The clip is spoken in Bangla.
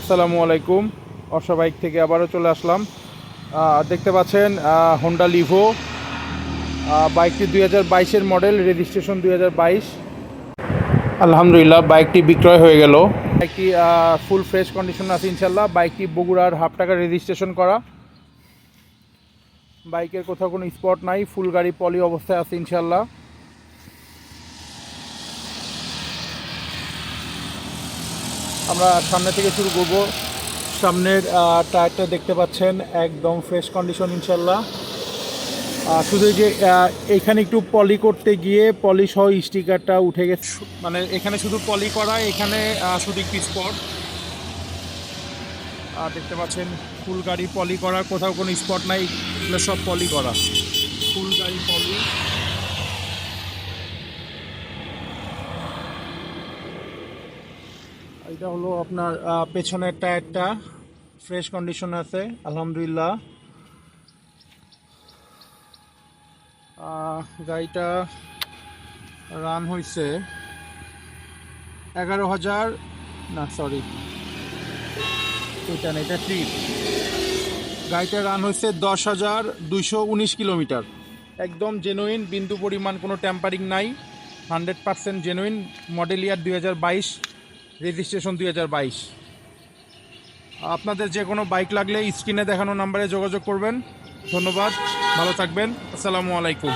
আসসালামু আলাইকুম। অর্ষা বাইক থেকে আবারও চলে আসলাম। দেখতে পাচ্ছেন হোন্ডা লিভো বাইকটি দুই হাজার বাইশের মডেল রেজিস্ট্রেশন দুই হাজার বাইশ। আলহামদুলিল্লাহ, বাইকটি বিক্রয় হয়ে গেল। বাইকটি ফুল ফ্রেশ কন্ডিশন আছে ইনশাল্লাহ বাইকটি বগুড়ার হাফ টাকা রেজিস্ট্রেশন করা। বাইকের কোথাও কোনো স্পট নাই ফুল গাড়ি পলি অবস্থায় আছে ইনশাল্লাহ আমরা সামনে থেকে শুরু করব। সামনের টায়ারটা দেখতে পাচ্ছেন, একদম ফ্রেশ কন্ডিশন ইনশাল্লাহ। শুধু যে এখানে একটু পলি করতে গিয়ে পলি সহ স্টিকারটা উঠে গেছে। মানে এখানে শুধু পলি করা, এখানে শুধু একটি স্পট আর দেখতে পাচ্ছেন ফুল গাড়ি পলি করা কোথাও কোনো স্পট নাই সব পলি করা। ফুল গাড়ি পলি এটা হলো আপনার পেছনের টায়ারটা ফ্রেশ কন্ডিশন আছে, আলহামদুলিল্লাহ। গাড়িটা রান হয়েছে এগারো হাজার, না সরি এটা না, এটা ট্রিপ গাড়িটা রান হয়েছে দশ হাজার দুইশো উনিশ কিলোমিটার। একদম জেনুইন বিন্দু পরিমাণ কোনো ট্যাম্পারিং নাই। Hundred percent genuine model year দুই হাজার বাইশ। রেজিস্ট্রেশন দুই হাজার বাইশ। আপনাদের যে কোনো বাইক লাগলে স্ক্রিনে দেখানো নাম্বারে যোগাযোগ করবেন। ধন্যবাদ, ভালো থাকবেন। আসসালামু আলাইকুম।